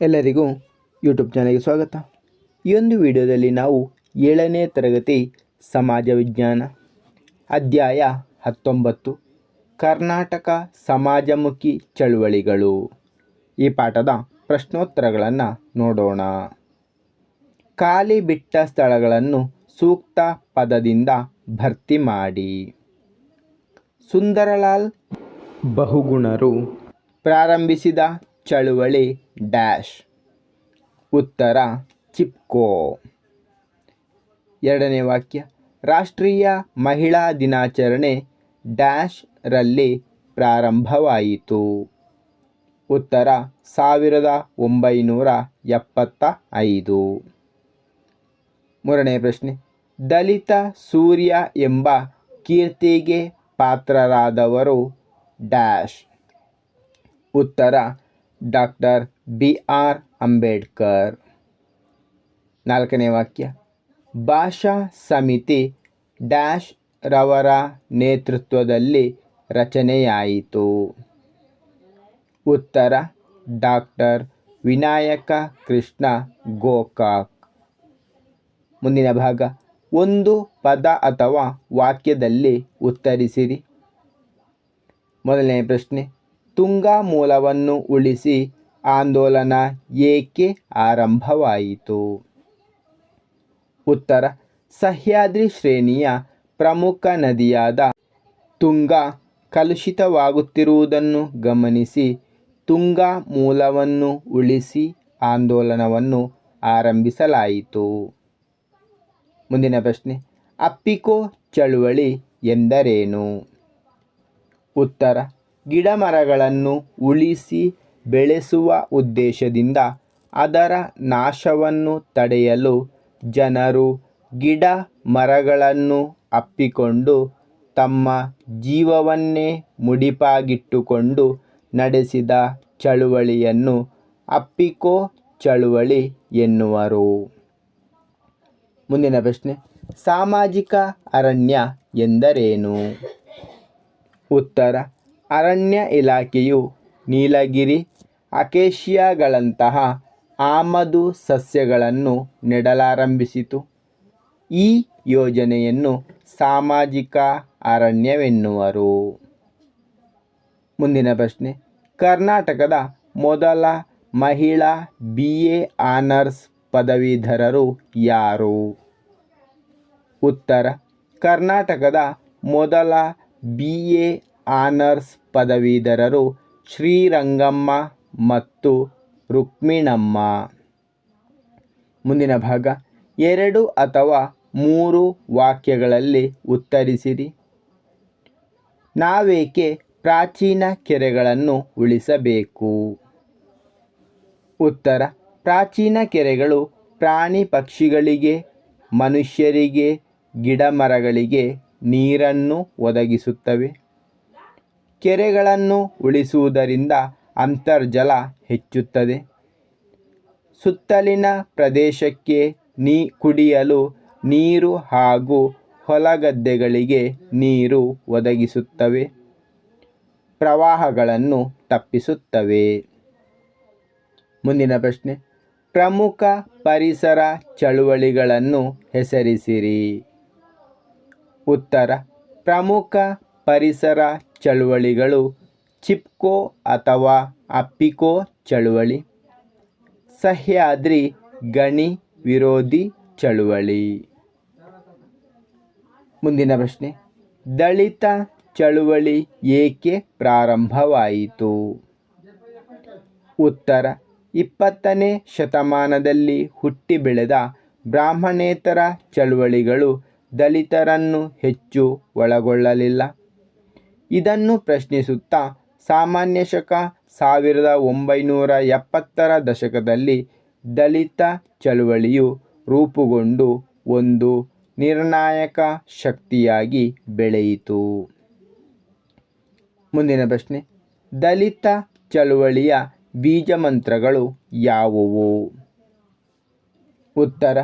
ಎಲ್ಲರಿಗೂ ಯೂಟ್ಯೂಬ್ ಚಾನಲ್ಗೆ ಸ್ವಾಗತ. ಈ ಒಂದು ವಿಡಿಯೋದಲ್ಲಿ ನಾವು ಏಳನೇ ತರಗತಿ ಸಮಾಜ ವಿಜ್ಞಾನ ಅಧ್ಯಾಯ ಹತ್ತೊಂಬತ್ತು, ಕರ್ನಾಟಕ ಸಮಾಜಮುಖಿ ಚಳುವಳಿಗಳು. ಈ ಪಾಠದ ಪ್ರಶ್ನೋತ್ತರಗಳನ್ನು ನೋಡೋಣ. ಖಾಲಿ ಬಿಟ್ಟ ಸ್ಥಳಗಳನ್ನು ಸೂಕ್ತ ಪದದಿಂದ ಭರ್ತಿ ಮಾಡಿ. ಸುಂದರಲಾಲ್ ಬಹುಗುಣರು ಪ್ರಾರಂಭಿಸಿದ ಚಳುವಳಿ ಡ್ಯಾಶ್. ಉತ್ತರ, ಚಿಪ್ಕೋ. ಎರಡನೇ ವಾಕ್ಯ. ರಾಷ್ಟ್ರೀಯ ಮಹಿಳಾ ದಿನಾಚರಣೆ ಡ್ಯಾಶ್ ರಲ್ಲಿ ಪ್ರಾರಂಭವಾಯಿತು. ಉತ್ತರ, ಸಾವಿರದ ಒಂಬೈನೂರ ಎಪ್ಪತ್ತ ಐದು ಮೂರನೇ ಪ್ರಶ್ನೆ. ದಲಿತ ಸೂರ್ಯ ಎಂಬ ಕೀರ್ತಿಗೆ ಪಾತ್ರರಾದವರು ಡ್ಯಾಶ್. ಉತ್ತರ ಡಾಕ್ಟರ್ ಬಿ ಆರ್ ಅಂಬೇಡ್ಕರ್. ನಾಲ್ಕನೇ ವಾಕ್ಯ. ಭಾಷಾ ಸಮಿತಿ ಡ್ಯಾಶ್ ರವರ ನೇತೃತ್ವದಲ್ಲಿ ರಚನೆಯಾಯಿತು. ಉತ್ತರ. ಡಾಕ್ಟರ್ ವಿನಾಯಕ ಕೃಷ್ಣ ಗೋಕಾಕ್. ಮುಂದಿನ ಭಾಗ. ಒಂದು ಪದ ಅಥವಾ ವಾಕ್ಯದಲ್ಲಿ ಉತ್ತರಿಸಿರಿ. ಮೊದಲನೇ ಪ್ರಶ್ನೆ. ತುಂಗಾ ಮೂಲವನ್ನು ಉಳಿಸಿ ಆಂದೋಲನ ಏಕೆ ಆರಂಭವಾಯಿತು? ಉತ್ತರ, ಸಹ್ಯಾದ್ರಿ ಶ್ರೇಣಿಯ ಪ್ರಮುಖ ನದಿಯಾದ ತುಂಗಾ ಕಲುಷಿತವಾಗುತ್ತಿರುವುದನ್ನು ಗಮನಿಸಿ ತುಂಗಾ ಮೂಲವನ್ನು ಉಳಿಸಿ ಆಂದೋಲನವನ್ನು ಆರಂಭಿಸಲಾಯಿತು. ಮುಂದಿನ ಪ್ರಶ್ನೆ, ಅಪ್ಪಿಕೋ ಚಳುವಳಿ ಎಂದರೇನು? ಉತ್ತರ ಗಿಡಮರಗಳನ್ನು ಉಳಿಸಿ ಬೆಳೆಸುವ ಉದ್ದೇಶದಿಂದ ಅದರ ನಾಶವನ್ನು ತಡೆಯಲು ಜನರು ಗಿಡ ಮರಗಳನ್ನು ಅಪ್ಪಿಕೊಂಡು ತಮ್ಮ ಜೀವವನ್ನೇ ಮುಡಿಪಾಗಿಟ್ಟುಕೊಂಡು ನಡೆಸಿದ ಚಳುವಳಿಯನ್ನು ಅಪ್ಪಿಕೋ ಚಳುವಳಿ ಎನ್ನುವರು. ಮುಂದಿನ ಪ್ರಶ್ನೆ, ಸಾಮಾಜಿಕ ಅರಣ್ಯ ಎಂದರೇನು? ಉತ್ತರ ಅರಣ್ಯ ಇಲಾಖೆಯು ನೀಲಗಿರಿ, ಅಕೇಶಿಯಾಗಳಂತಹ ಆಮದು ಸಸ್ಯಗಳನ್ನು ನೆಡಲಾರಂಭಿಸಿತು. ಈ ಯೋಜನೆಯನ್ನು ಸಾಮಾಜಿಕ ಅರಣ್ಯವೆನ್ನುವರು. ಮುಂದಿನ ಪ್ರಶ್ನೆ. ಕರ್ನಾಟಕದ ಮೊದಲ ಮಹಿಳಾ ಬಿ ಎ ಆನರ್ಸ್ ಪದವೀಧರರು ಯಾರು? ಉತ್ತರ. ಕರ್ನಾಟಕದ ಮೊದಲ ಬಿ ಎ ಆನರ್ಸ್ ಪದವೀಧರರು ಶ್ರೀರಂಗಮ್ಮ ಮತ್ತು ರುಕ್ಮಿಣಮ್ಮ. ಮುಂದಿನ ಭಾಗ. ಎರಡು ಅಥವಾ ಮೂರು ವಾಕ್ಯಗಳಲ್ಲಿ ಉತ್ತರಿಸಿರಿ. ನಾವೇಕೆ ಪ್ರಾಚೀನ ಕೆರೆಗಳನ್ನು ಉಳಿಸಬೇಕು? ಉತ್ತರ. ಪ್ರಾಚೀನ ಕೆರೆಗಳು ಪ್ರಾಣಿ ಪಕ್ಷಿಗಳಿಗೆ, ಮನುಷ್ಯರಿಗೆ, ಗಿಡಮರಗಳಿಗೆ ನೀರನ್ನು ಒದಗಿಸುತ್ತವೆ. ಕೆರೆಗಳನ್ನು ಉಳಿಸುವುದರಿಂದ ಅಂತರ್ಜಲ ಹೆಚ್ಚುತ್ತದೆ. ಸುತ್ತಲಿನ ಪ್ರದೇಶಕ್ಕೆ ನೀ ಕುಡಿಯಲು ನೀರು ಹಾಗೂ ಹೊಲಗದ್ದೆಗಳಿಗೆ ನೀರು ಒದಗಿಸುತ್ತವೆ. ಪ್ರವಾಹಗಳನ್ನು ತಪ್ಪಿಸುತ್ತವೆ. ಮುಂದಿನ ಪ್ರಶ್ನೆ. ಪ್ರಮುಖ ಪರಿಸರ ಚಳುವಳಿಗಳನ್ನು ಹೆಸರಿಸಿರಿ. ಉತ್ತರ. ಪ್ರಮುಖ ಪರಿಸರ ಚಳುವಳಿಗಳು ಚಿಪ್ಕೋ ಅಥವಾ ಅಪ್ಪಿಕೋ ಚಳುವಳಿ. ಸಹ್ಯಾದ್ರಿ ಗಣಿ ವಿರೋಧಿ ಚಳುವಳಿ. ಮುಂದಿನ ಪ್ರಶ್ನೆ. ದಲಿತ ಚಳುವಳಿ ಏಕೆ ಪ್ರಾರಂಭವಾಯಿತು? ಉತ್ತರ. ಇಪ್ಪತ್ತನೇ ಶತಮಾನದಲ್ಲಿ ಹುಟ್ಟಿ ಬೆಳೆದ ಬ್ರಾಹ್ಮಣೇತರ ಚಳುವಳಿಗಳು ದಲಿತರನ್ನು ಹೆಚ್ಚು ಒಳಗೊಳ್ಳಲಿಲ್ಲ. ಇದನ್ನು ಪ್ರಶ್ನಿಸುತ್ತಾ ಸಾಮಾನ್ಯ ಶಕ ಸಾವಿರದ ಒಂಬೈನೂರ ಎಪ್ಪತ್ತರ ದಶಕದಲ್ಲಿ ದಲಿತ ಚಳುವಳಿಯು ರೂಪುಗೊಂಡು ಒಂದು ನಿರ್ಣಾಯಕ ಶಕ್ತಿಯಾಗಿ ಬೆಳೆಯಿತು. ಮುಂದಿನ ಪ್ರಶ್ನೆ. ದಲಿತ ಚಳುವಳಿಯ ಬೀಜಮಂತ್ರಗಳು ಯಾವುವು? ಉತ್ತರ.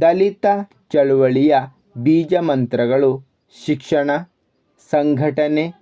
ದಲಿತ ಚಳುವಳಿಯ ಬೀಜಮಂತ್ರಗಳು ಶಿಕ್ಷಣ, ಸಂಘಟನೆ